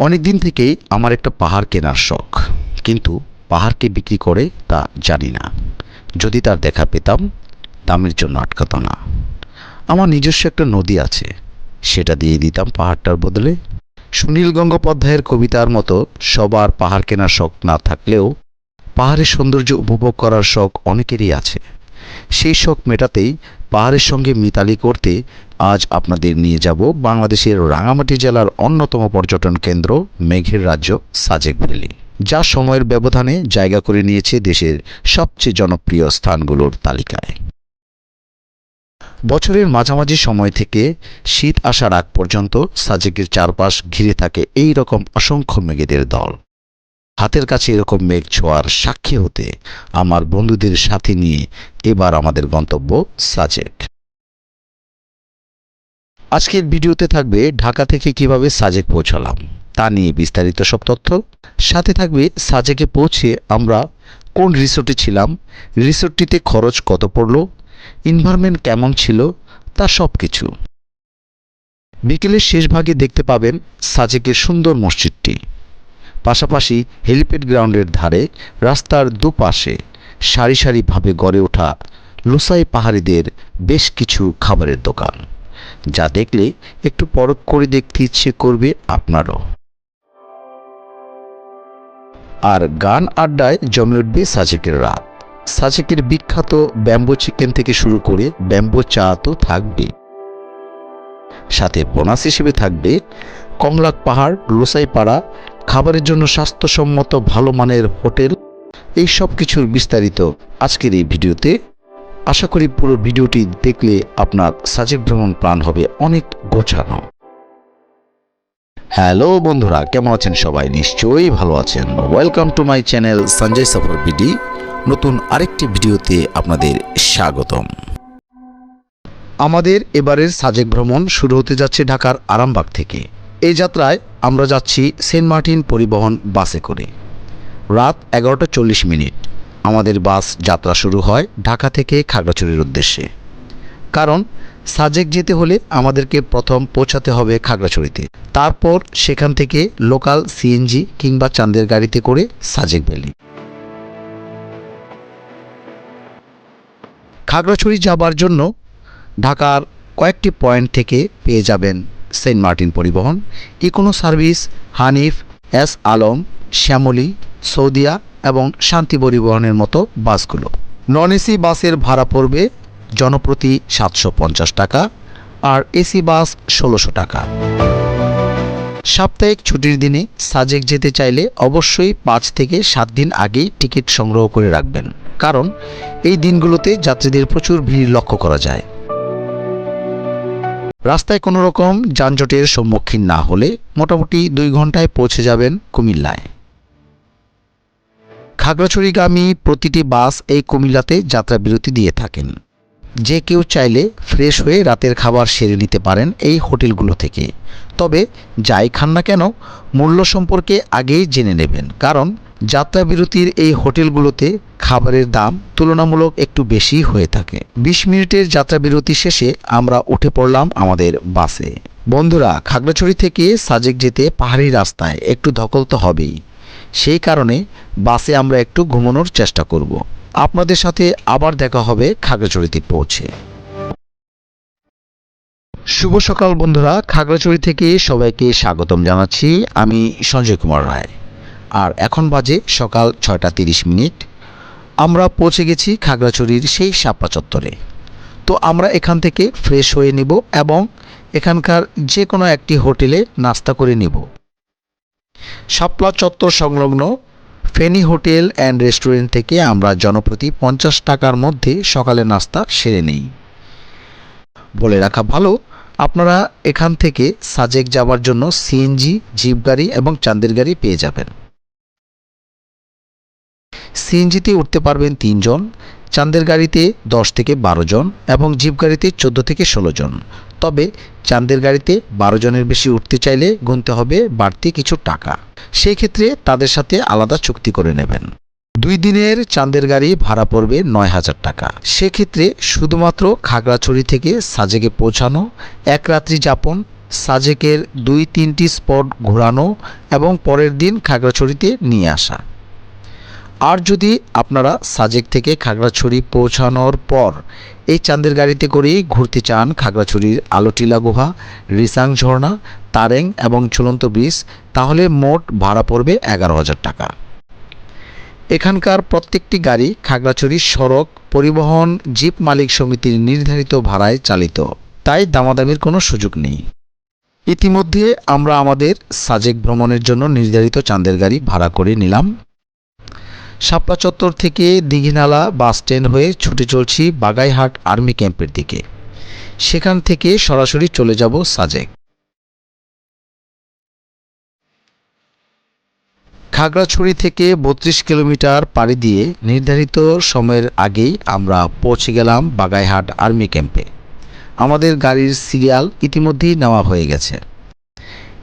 অনেক দিন থেকেই আমার একটা পাহাড় কেনার শখ। কিন্তু পাহাড়কে বিক্রি করে তা জানি না। যদি তার দেখা পেতাম, দামের জন্য আটকাতো না। আমার নিজস্ব একটা নদী আছে। সেটা দিয়ে দিতাম পাহাড়টার বদলে। সুনীল গঙ্গোপাধ্যায়ের কবিতার মতো সবার পাহাড় কেনার শখ না থাকলেও পাহাড়ের সৌন্দর্য উপভোগ করার শখ অনেকেরই আছে। সেই শখ মেটাতেই পাহাড়ের সঙ্গে মিতালি করতে আজ আপনাদের নিয়ে যাব বাংলাদেশের রাঙামাটি জেলার অন্যতম পর্যটন কেন্দ্র মেঘের রাজ্য সাজেক ভ্যালি, যা সময়ের ব্যবধানে জায়গা করে নিয়েছে দেশের সবচেয়ে জনপ্রিয় স্থানগুলোর তালিকায়। বছরের মাঝামাঝি সময় থেকে শীত আসার আগ পর্যন্ত সাজেকের চারপাশ ঘিরে থাকে এই রকম অসংখ্য মেঘেদের দল। হাতের কাছে এরকম মেঘ ছোঁয়ার সাক্ষী হতে আমার বন্ধুদের সাথে নিয়ে এবার আমাদের গন্তব্য সাজেক। আজকের ভিডিওতে থাকবে ঢাকা থেকে কীভাবে সাজেক পৌঁছালাম, তা নিয়ে বিস্তারিত সব তথ্য। সাথে থাকবে সাজেকে পৌঁছে আমরা কোন রিসোর্টে ছিলাম, রিসোর্টটিতে খরচ কত পড়ল এনভায়রনমেন্ট কেমন ছিল, তা সব কিছু বিকেলের শেষ ভাগে দেখতে পাবেন সাজেকের সুন্দর মসজিদটি। পাশাপাশি হেলিপ্যাড গ্রাউন্ডের ধারে রাস্তার দুপাশে সারি সারিভাবে গড়ে ওঠা লোসাই পাহাড়িদের বেশ কিছু খাবারের দোকান। যা দেখলে একটু পরখ করে দেখতে ইচ্ছে করবে আপনারও। আর গান আড্ডায় জমে উঠবে সাজেকের রাত। সাজেকের বিখ্যাত ব্যাম্বো চিকেন থেকে শুরু করে ব্যাম্বো চা তো থাকবে। সাথে বোনাস হিসেবে থাকবে কমলাক পাহাড়, লোসাইপাড়া খাবারের জন্য স্বাস্থ্যসম্মত, ভালো মানের হোটেল, এই সব কিছুর বিস্তারিত আজকের এই ভিডিওতে। আশা করি পুরো ভিডিওটি দেখলে আপনার সাজেক ভ্রমণ প্ল্যান হবে অনেক গোছানো। হ্যালো বন্ধুরা, কেমন আছেন সবাই? নিশ্চয়ই ভালো আছেন। Welcome to my channel Sanjay Safar BD নতুন আরেকটি ভিডিওতে আপনাদের স্বাগতম। আমাদের এবারের সাজেক ভ্রমণ শুরু হতে যাচ্ছে ঢাকার আরামবাগ থেকে। এই যাত্রায় আমরা যাচ্ছি সেন্ট মার্টিন পরিবহন বাসে করে। রাত এগারোটা চল্লিশ মিনিট। আমাদের বাস যাত্রা শুরু হয় ঢাকা থেকে খাগড়াছড়ির উদ্দেশ্যে। কারণ সাজেক যেতে হলে আমাদেরকে প্রথম পৌঁছাতে হবে খাগড়াছড়িতে। তারপর সেখান থেকে লোকাল সিএনজি কিংবা চাঁদের গাড়িতে করে সাজেক ভ্যালি। খাগড়াছড়ি যাবার জন্য ঢাকার কয়েকটি পয়েন্ট থেকে পেয়ে যাবেন সেন্ট মার্টিন পরিবহন, Econo service, Hanif, S Alam, Shyamoli, Saudia এবং শান্তি পরিবহনের মতো বাসগুলো। নন এসি বাসের ভাড়া পড়বে জনপ্রতি সাতশো পঞ্চাশ টাকা আর এসি বাস ষোলোশো টাকা। সাপ্তাহিক ছুটির দিনে সাজেক যেতে চাইলে অবশ্যই পাঁচ থেকে সাত দিন আগেই টিকিট সংগ্রহ করে রাখবেন। কারণ এই দিনগুলোতে যাত্রীদের প্রচুর ভিড় লক্ষ্য করা যায়। রাস্তায় কোনো রকম যানজটের সম্মুখীন না হলে মোটামুটি দুই ঘন্টায় পৌঁছে যাবেন কুমিল্লায়। খাগড়াছড়িগামী প্রতিটি বাস এই কুমিল্লাতে যাত্রা বিরতি দিয়ে থাকেন। যে কেউ চাইলে ফ্রেশ হয়ে রাতের খাবার সেরে নিতে পারেন এই হোটেলগুলো থেকে। তবে যাই খান না কেন, মূল্য সম্পর্কে আগেই জেনে নেবেন, কারণ যাত্রা বিরতির এই হোটেলগুলোতে খাবারের দাম তুলনামূলক একটু বেশি হয়ে থাকে। বিশ মিনিটের যাত্রা বিরতি শেষে আমরা উঠে পড়লাম আমাদের বাসে। বন্ধুরা, খাগড়াছড়ি থেকে সাজেক যেতে পাহাড়ি রাস্তায় একটু ধকল তো হবেই। সেই কারণে বাসে আমরা একটু ঘুমানোর চেষ্টা করব। আপনাদের সাথে আবার দেখা হবে খাগড়াছড়িতে পৌঁছে। শুভ সকাল বন্ধুরা, খাগড়াছড়ি থেকে সবাইকে স্বাগতম জানাচ্ছি। আমি সঞ্জয় কুমার রায়। আর এখন বাজে সকাল ছয়টা তিরিশ মিনিট। আমরা পৌঁছে গেছি খাগড়াছড়ির সেই শাপলা চত্বরে। তো আমরা এখান থেকে ফ্রেশ হয়ে নিব এবং এখানকার যে কোনো একটি হোটেলে নাস্তা করে নিব। শাপলা চত্বর সংলগ্ন ফেনী হোটেল অ্যান্ড রেস্টুরেন্ট থেকে আমরা জনপ্রতি পঞ্চাশ টাকার মধ্যে সকালে নাস্তা সেরে নেই। বলে রাখা ভালো, আপনারা এখান থেকে সাজেক যাওয়ার জন্য সিএনজি, জিপ গাড়ি এবং চান্দের গাড়ি পেয়ে যাবেন। সিএনজিতে উঠতে পারবেন তিনজন, চাঁদের গাড়িতে দশ থেকে বারো জন এবং জিপ গাড়িতে চোদ্দ থেকে ষোলো জন। তবে চাঁদের গাড়িতে বারো জনের বেশি উঠতে চাইলে গুনতে হবে বাড়তি কিছু টাকা। সেই ক্ষেত্রে তাদের সাথে আলাদা চুক্তি করে নেবেন। দুই দিনের চাঁদের গাড়ি ভাড়া পড়বে নয় হাজার টাকা। সেক্ষেত্রে শুধুমাত্র খাগড়াছড়ি থেকে সাজেকে পৌঁছানো, এক রাত্রি যাপন, সাজেকের দুই তিনটি স্পট ঘোরানো এবং পরের দিন খাগড়াছড়িতে নিয়ে আসা। আর যদি আপনারা সাজেক থেকে খাগড়াছড়ি পৌঁছানোর পর এই চাঁদের গাড়িতে করেই ঘুরতে চান খাগড়াছড়ির আলোটিলা গুহা, রিসাং ঝর্ণা, তারেং এবং ঝুলন্ত ব্রিজ, তাহলে মোট ভাড়া পড়বে এগারো হাজার টাকা। এখানকার প্রত্যেকটি গাড়ি খাগড়াছড়ির সড়ক পরিবহন জিপ মালিক সমিতির নির্ধারিত ভাড়ায় চালিত। তাই দামাদামির কোনো সুযোগ নেই। ইতিমধ্যে আমরা আমাদের সাজেক ভ্রমণের জন্য নির্ধারিত চাঁদের গাড়ি ভাড়া করে নিলাম। শাপলা চত্বর থেকে দিঘিনালা বাস স্ট্যান্ড হয়ে ছুটে চলছি বাগাইহাট আর্মি ক্যাম্পের দিকে। সেখান থেকে সরাসরি চলে যাব সাজেক। খাগড়াছড়ি থেকে বত্রিশ কিলোমিটার পাড়ি দিয়ে নির্ধারিত সময়ের আগেই আমরা পৌঁছে গেলাম বাগাইহাট আর্মি ক্যাম্পে। আমাদের গাড়ির সিরিয়াল ইতিমধ্যেই নেওয়া হয়ে গেছে।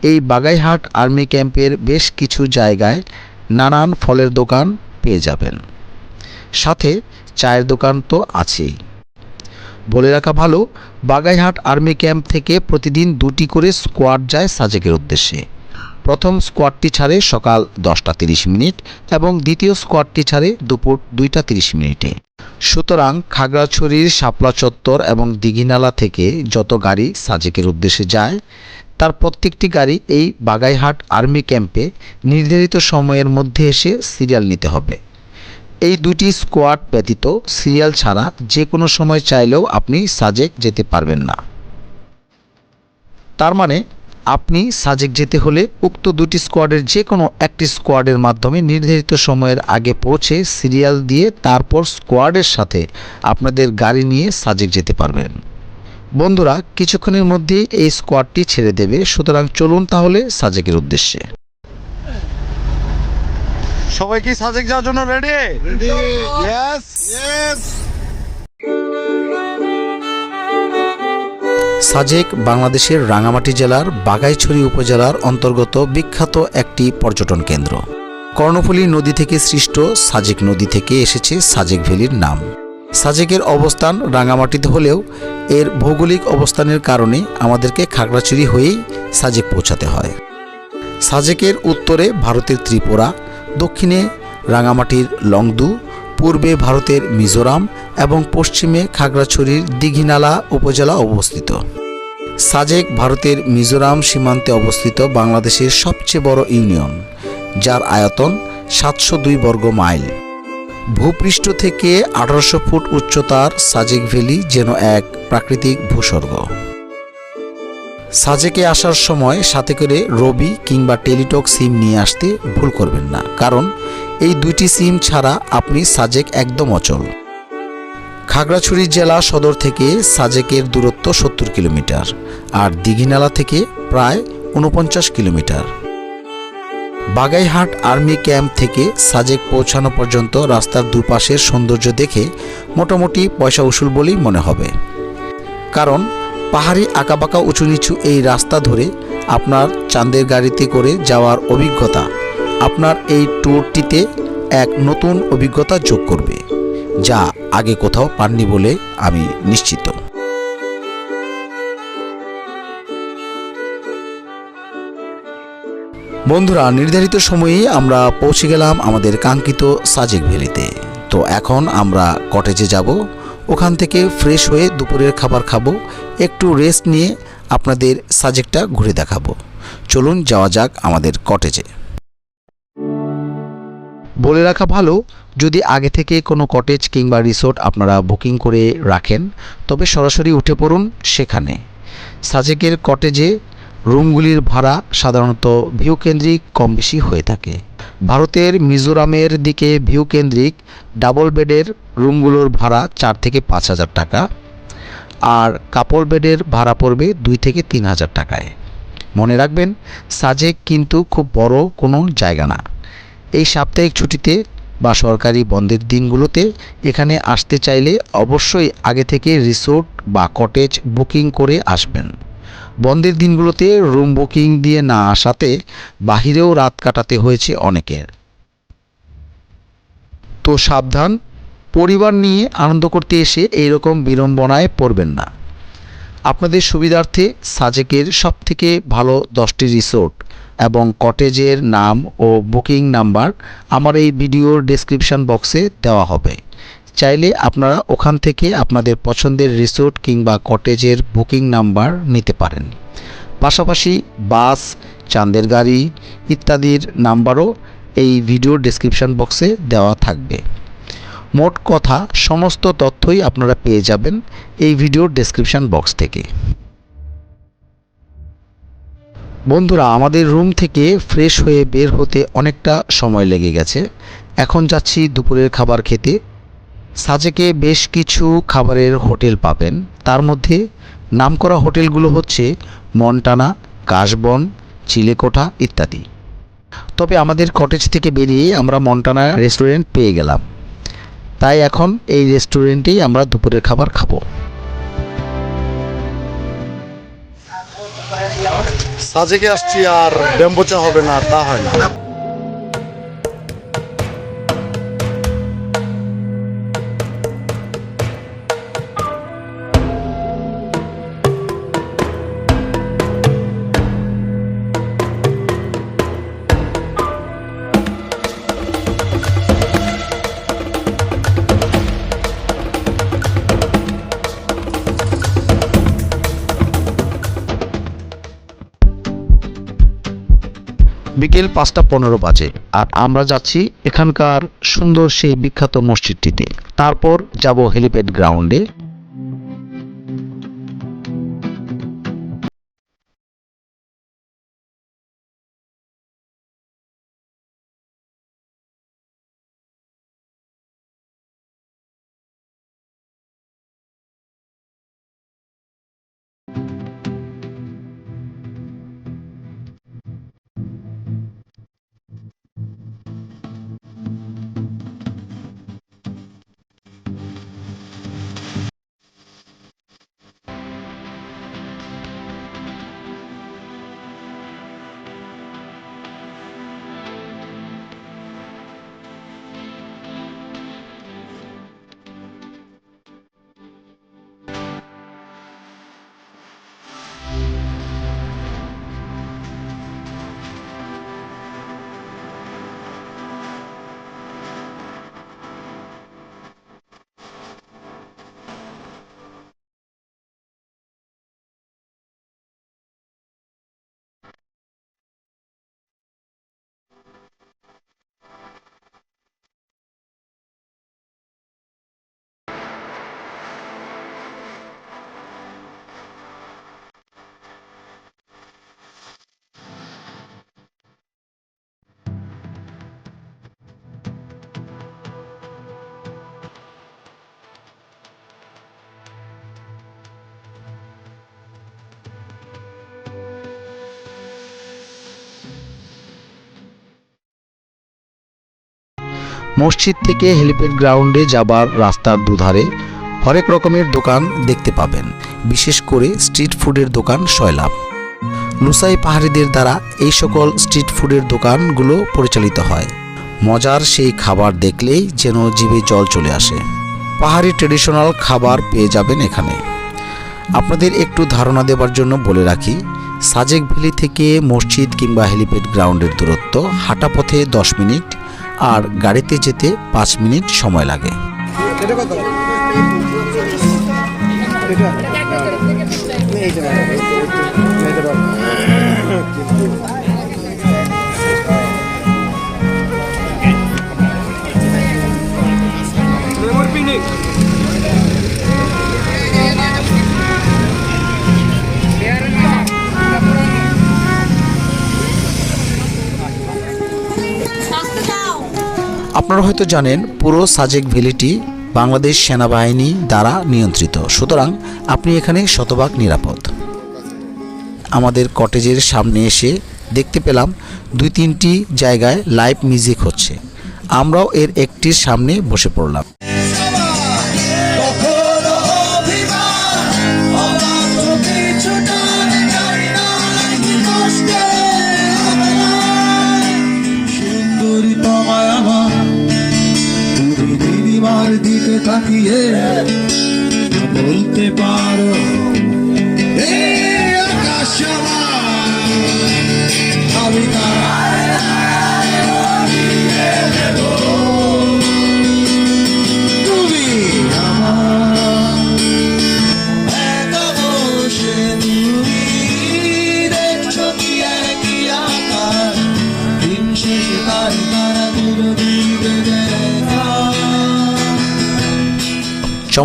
এই বাগাইহাট আর্মি ক্যাম্পের বেশ কিছু জায়গায় নানান ফলের দোকান পেয়ে যাবেন। সাথে চায়ের দোকান তো আছেই। বলে রাখা ভালো, বাগাইহাট আর্মি ক্যাম্প থেকে প্রতিদিন দুটি করে স্কোয়াড যায় সাজেকের উদ্দেশ্যে। প্রথম স্কোয়াডটি ছাড়ে সকাল দশটা তিরিশ মিনিট এবং দ্বিতীয় স্কোয়াডটি ছাড়ে দুপুর দুইটা তিরিশ মিনিটে। সুতরাং খাগড়াছড়ির শাপলা চত্বর এবং দিঘিনালা থেকে যত গাড়ি সাজেকের উদ্দেশ্যে যায় তার প্রত্যেকটি গাড়ি এই বাগাইহাট আর্মি ক্যাম্পে নির্ধারিত সময়ের মধ্যে এসে সিরিয়াল নিতে হবে। এই দুটি স্কোয়াড ব্যতীত সিরিয়াল ছাড়া যে কোনো সময় চাইলেও আপনি সাজেক যেতে পারবেন না। তার মানে আপনি সাজেক যেতে হলে উক্ত দুটি স্কোয়াডের যে কোনো একটি স্কোয়াডের মাধ্যমে নির্ধারিত সময়ের আগে পৌঁছে সিরিয়াল দিয়ে তারপর স্কোয়াডের সাথে আপনাদের গাড়ি নিয়ে সাজেক যেতে পারবেন। বন্ধুরা কিছুক্ষণের মধ্যেই এই স্কোয়াডটি ছেড়ে দেবে। সুতরাং চলুন তাহলে সাজেকের উদ্দেশ্যে। সবাই কি সাজেক যাওয়ার জন্য ready ready yes yes Sajek বাংলাদেশের রাঙামাটি জেলার বাগাইছড়ি উপজেলার অন্তর্গত বিখ্যাত একটি পর্যটন কেন্দ্র। কর্ণফুলী নদী থেকে সৃষ্ট সাজেক নদী থেকে এসেছে সাজেক ভ্যালির নাম। সাজেকের অবস্থান রাঙামাটিতে হলেও এর ভৌগোলিক অবস্থানের কারণে আমাদেরকে খাগড়াছড়ি হয়েই সাজেক পৌঁছাতে হয়। সাজেকের উত্তরে ভারতের ত্রিপুরা, দক্ষিণে রাঙামাটির লংদু, পূর্বে ভারতের মিজোরাম এবং পশ্চিমে খাগড়াছড়ির দিঘিনালা উপজেলা অবস্থিত। সাজেক ভারতের মিজোরাম সীমান্তে অবস্থিত বাংলাদেশের সবচেয়ে বড় ইউনিয়ন, যার আয়তন সাতশো দুই বর্গ মাইল। ভূপৃষ্ঠ থেকে আঠারোশো ফুট উচ্চতার সাজেক ভ্যালি যেন এক প্রাকৃতিক ভূস্বর্গ। সাজেকে আসার সময় সাথে করে রবি কিংবা টেলিটক সিম নিয়ে আসতে ভুল করবেন না, কারণ এই দুইটি সিম ছাড়া আপনি সাজেক একদম অচল। খাগড়াছড়ি জেলা সদর থেকে সাজেকের দূরত্ব সত্তর কিলোমিটার, আর দিঘিনালা থেকে প্রায় উনপঞ্চাশ কিলোমিটার। বাগাইহাট আর্মি ক্যাম্প থেকে সাজেক পৌঁছানো পর্যন্ত রাস্তার দুপাশের সৌন্দর্য দেখে মোটামুটি পয়সা উসুল বলেই মনে হবে। কারণ পাহাড়ি আঁকাবাঁকা উঁচু নিচু এই রাস্তা ধরে আপনার চাঁদের গাড়িতে করে যাওয়ার অভিজ্ঞতা আপনার এই ট্যুরটিতে এক নতুন অভিজ্ঞতা যোগ করবে, যা আগে কোথাও পাননি বলে আমি নিশ্চিত। বন্ধুরা, নির্ধারিত সময়েই আমরা পৌঁছে গেলাম আমাদের কাঙ্ক্ষিত সাজেক ভ্যালিতে। তো এখন আমরা কটেজে যাব। ওখান থেকে ফ্রেশ হয়ে দুপুরের খাবার খাব। একটু রেস্ট নিয়ে আপনাদের সাজেকটা ঘুরে দেখাবো। চলুন যাওয়া যাক আমাদের কটেজে বলে রাখা ভালো, যদি আগে থেকে কোনো কটেজ কিংবা রিসোর্ট আপনারা বুকিং করে রাখেন, তবে সরাসরি উঠে পড়ুন সেখানে। সাজেকের কটেজে রুমগুলির ভাড়া সাধারণত ভিউ কেন্দ্রিক কম বেশি হয়ে থাকে। ভারতের মিজোরামের দিকে ভিউ কেন্দ্রিক ডাবল বেডের রুমগুলোর ভাড়া চার থেকে পাঁচ হাজার টাকা, আর কাপড় বেডের ভাড়া পড়বে দুই থেকে তিন হাজার টাকায়। মনে রাখবেন, সাজেক কিন্তু খুব বড় কোনো জায়গা না। এই সাপ্তাহিক ছুটিতে বা সরকারি বন্ধের দিনগুলোতে এখানে আসতে চাইলে অবশ্যই আগে থেকে রিসোর্ট বা কটেজ বুকিং করে আসবেন। বন্ধের দিনগুলোতে রুম বুকিং দিয়ে না আসাতে বাহিরেও রাত কাটাতে হয়েছে অনেকের। তো সাবধান, পরিবার নিয়ে আনন্দ করতে এসে এইরকম বিড়ম্বনায় পড়বেন না। আপনাদের সুবিধার্থে সাজেকের সবথেকে ভালো দশটি রিসোর্ট এবং কটেজের নাম ও বুকিং নাম্বার আমার এই ভিডিওর ডেসক্রিপশন বক্সে দেওয়া হবে। চাইলে আপনারা ওখান থেকে আপনাদের পছন্দের রিসোর্ট কিংবা কটেজের বুকিং নাম্বার নিতে পারেন। পাশাপাশি বাস, চাঁদের গাড়ি ইত্যাদির নাম্বারও এই ভিডিওর ডেসক্রিপশন বক্সে দেওয়া থাকবে। মোট কথা, সমস্ত তথ্যই আপনারা পেয়ে যাবেন এই ভিডিওর ডেসক্রিপশন বক্স থেকে। বন্ধুরা, আমাদের রুম থেকে ফ্রেশ হয়ে বের হতে অনেকটা সময় লেগে গেছে। এখন যাচ্ছি দুপুরের খাবার খেতে। সাজেকে বেশ কিছু খাবারের হোটেল পাবেন। তার মধ্যে নামকরা হোটেলগুলো হচ্ছে মন্টানা, কাশবন, চিলেকোঠা ইত্যাদি। তবে আমাদের কটেজ থেকে বেরিয়ে আমরা মন্টানা রেস্টুরেন্ট পেয়ে গেলাম। তাই এখন এই রেস্টুরেন্টেই আমরা দুপুরের খাবার খাব। সাজেকে আসছি আর ব্যাম্বোচা হবে না, তা হয় না। বিকেল পাঁচটা পনেরো বাজে আর আমরা যাচ্ছি এখানকার সুন্দর সেই বিখ্যাত মসজিদটিতে। তারপর যাব হেলিপ্যাড গ্রাউন্ডে। মসজিদ থেকে হেলিপ্যাড গ্রাউন্ডে যাবার রাস্তার দুধারে হরেক রকমের দোকান দেখতে পাবেন, বিশেষ করে স্ট্রিট ফুডের দোকান সয়লাভ লুসাই পাহাড়িদের দ্বারা এই সকল স্ট্রিট ফুডের দোকানগুলো পরিচালিত হয়। মজার সেই খাবার দেখলেই যেন জিভে জল চলে আসে। পাহাড়ি ট্রেডিশনাল খাবার পেয়ে যাবেন এখানে। আপনাদের একটু ধারণা দেবার জন্য বলে রাখি, সাজেক ভ্যালি থেকে মসজিদ কিংবা হেলিপ্যাড গ্রাউন্ডের দূরত্ব হাঁটা পথে দশ মিনিট আর গাড়িতে যেতে পাঁচ মিনিট সময় লাগে। এটা আপনারা হয়তো জানেন, পুরো সাজেক ভ্যালিটি বাংলাদেশ সেনাবাহিনী দ্বারা নিয়ন্ত্রিত। সুতরাং আপনি এখানে শতভাগ নিরাপদ। আমাদের কটেজের সামনে এসে দেখতে পেলাম দুই তিনটি জায়গায় লাইভ মিউজিক হচ্ছে। আমরাও এর একটির সামনে বসে পড়লাম। তাকিয়ে বলতে পারো। আমি তারা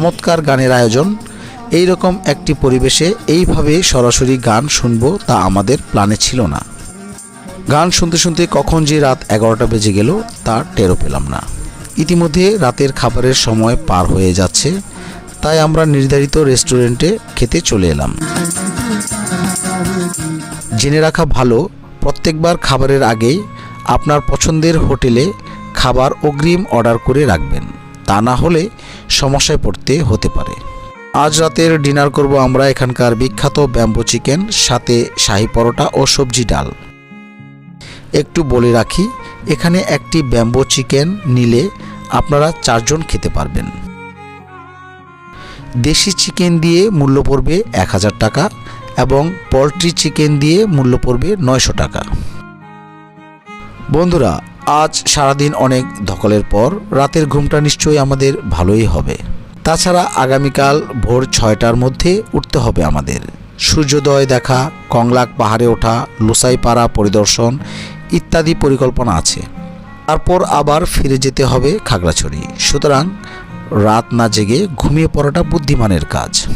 চমৎকার গানের আয়োজন। এই রকম একটি পরিবেশে এইভাবে সরাসরি গান শুনব তা আমাদের প্ল্যানে ছিল না। গান শুনতে শুনতে কখন যে রাত এগারোটা বেজে গেল, তা টেরও পেলাম না। ইতিমধ্যে রাতের খাবারের সময় পার হয়ে যাচ্ছে, তাই আমরা নির্ধারিত রেস্টুরেন্টে খেতে চলে এলাম। জেনে রাখা ভালো, প্রত্যেকবার খাবারের আগেই আপনার পছন্দের হোটেলে খাবার অগ্রিম অর্ডার করে রাখবেন। তা না হলে সমস্যায় পড়তে হতে পারে। আজ রাতের ডিনার করব আমরা এখানকার বিখ্যাত ব্যাম্বো চিকেন, সাথে শাহি পরোটা ও সবজি ডাল। একটু বলে রাখি, এখানে একটি ব্যাম্বো চিকেন নিলে আপনারা চারজন খেতে পারবেন। দেশি চিকেন দিয়ে মূল্য পড়বে এক হাজার টাকা এবং পোলট্রি চিকেন দিয়ে মূল্য পড়বে নয়শো টাকা। বন্ধুরা আজ সারাদিন অনেক ধকলের পর রাতের ঘুমটা নিশ্চয়ই আমাদের ভালোই হবে। তাছাড়া আগামীকাল ভোর ছয়টার মধ্যে উঠতে হবে আমাদের। সূর্যোদয় দেখা, কংলাক পাহাড়ে ওঠা, লুসাইপাড়া পরিদর্শন ইত্যাদি পরিকল্পনা আছে। তারপর আবার ফিরে যেতে হবে খাগড়াছড়ি। সুতরাং রাত না জেগে ঘুমিয়ে পড়াটা বুদ্ধিমানের কাজ।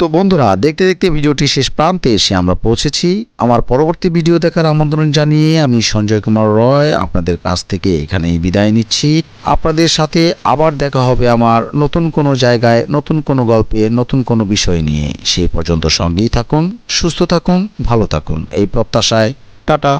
তো বন্ধুরা, দেখতে দেখতে ভিডিওটি শেষ প্রান্তে এসে আমরা পৌঁছেছি। আমার পরবর্তী ভিডিও দেখার আমন্ত্রণ জানিয়ে আমি সঞ্জয় কুমার রয় আপনাদের কাছ থেকে এখানেই বিদায় নিচ্ছি। আপনাদের সাথে আবার দেখা হবে আমার নতুন কোনো জায়গায়, নতুন কোনো গল্পে, নতুন কোনো বিষয় নিয়ে। সেই পর্যন্ত সঙ্গেই থাকুন, সুস্থ থাকুন, ভালো থাকুন। এই প্রত্যাশায় টাটা।